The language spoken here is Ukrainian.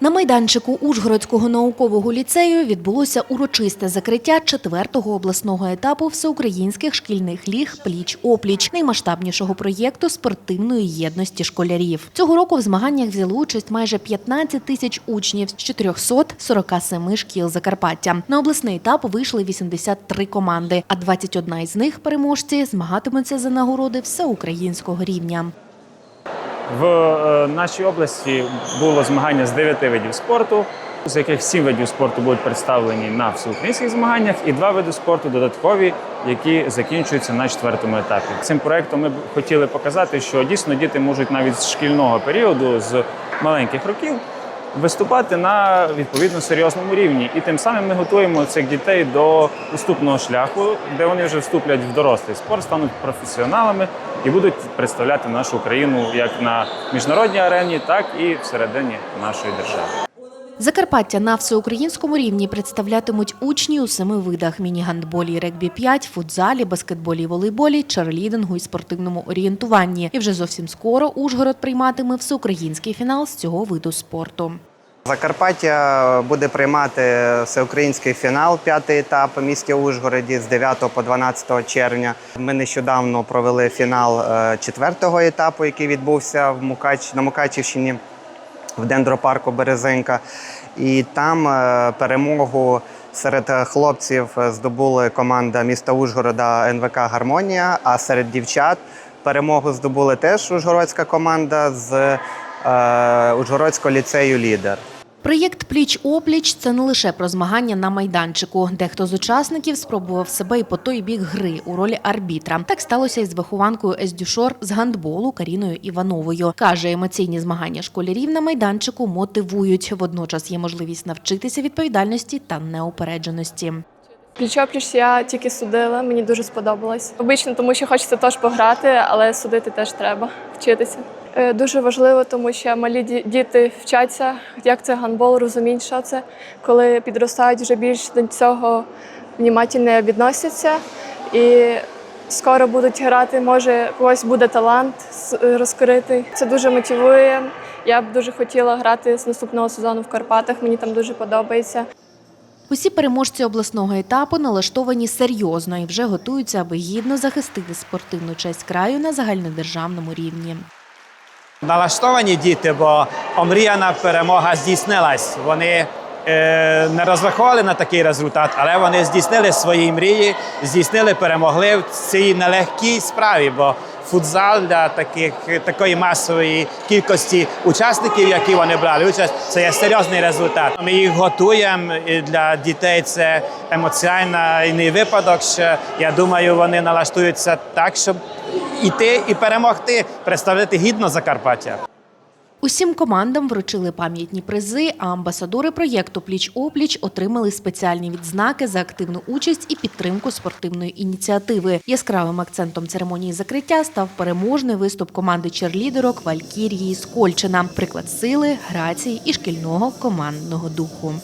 На майданчику Ужгородського наукового ліцею відбулося урочисте закриття четвертого обласного етапу всеукраїнських шкільних ліг пліч-опліч, наймасштабнішого проєкту спортивної єдності школярів. Цього року в змаганнях взяли участь майже 15 тисяч учнів з 447 шкіл Закарпаття. На обласний етап вийшли 83 команди, а 21 із них переможці змагатимуться за нагороди всеукраїнського рівня. В е, нашій області було змагання з 9 видів спорту, з яких 7 видів спорту будуть представлені на всеукраїнських змаганнях, і два види спорту додаткові, які закінчуються на четвертому етапі. Цим проектом ми хотіли показати, що дійсно діти можуть навіть з шкільного періоду, з маленьких років, виступати на відповідно серйозному рівні. І тим самим ми готуємо цих дітей до наступного шляху, де вони вже вступлять в дорослий спорт, стануть професіоналами і будуть представляти нашу країну як на міжнародній арені, так і всередині нашої держави. Закарпаття на всеукраїнському рівні представлятимуть учні у семи видах: міні-гандболі, регбі 5, футзалі, баскетболі, волейболі, черлідингу і спортивному орієнтуванні. І вже зовсім скоро Ужгород прийматиме всеукраїнський фінал з цього виду спорту. Закарпаття буде приймати всеукраїнський фінал, п'ятий етап у місті Ужгороді з 9 по 12 червня. Ми нещодавно провели фінал е, четвертого етапу, який відбувся в Мукач на Мукачівщині в дендропарку Березинка. І там е, перемогу серед хлопців здобули команда міста Ужгорода НВК Гармонія. А серед дівчат перемогу здобули теж ужгородська команда з е, Ужгородського ліцею Лідер. Проєкт Пліч-опліч це не лише про змагання на майданчику. Дехто з учасників спробував себе і по той бік гри у ролі арбітра. Так сталося із вихованкою Ездюшор з гандболу Каріною Івановою. Каже, емоційні змагання школярів на майданчику мотивують. Водночас є можливість навчитися відповідальності та неупередженості. Пліч-опліч я тільки судила, мені дуже сподобалось. Обично, тому що хочеться теж пограти, але судити теж треба вчитися. Е, Дуже важливо, тому що малі діти вчаться, як це гандбол, розуміють, що це. Коли підростають, вже більш до цього внімательно відносяться. І скоро будуть грати, може, когось буде талант с- розкритий. Це дуже мотивує. Я б дуже хотіла грати з наступного сезону в Карпатах. Мені там дуже подобається. Усі переможці обласного етапу налаштовані серйозно і вже готуються, аби гідно захистити спортивну честь краю на загальнодержавному рівні. Налаштовані діти, бо омріяна перемога здійснилась. Вони е, не розраховували на такий результат, але вони здійснили свої мрії, здійснили, перемогли в цій нелегкій справі. Бо футзал для таких такої масової кількості учасників, які вони брали участь, це є серйозний результат. Ми їх готуємо і для дітей. Це емоційний випадок. Що я думаю, вони налаштуються так, щоб іти і перемогти, представляти гідно Закарпаття. Усім командам вручили пам'ятні призи, а амбасадори проєкту Пліч-опліч отримали спеціальні відзнаки за активну участь і підтримку спортивної ініціативи. Яскравим акцентом церемонії закриття став переможний виступ команди черлідерок Валькірії з Кольчина. Приклад сили, грації і шкільного командного духу.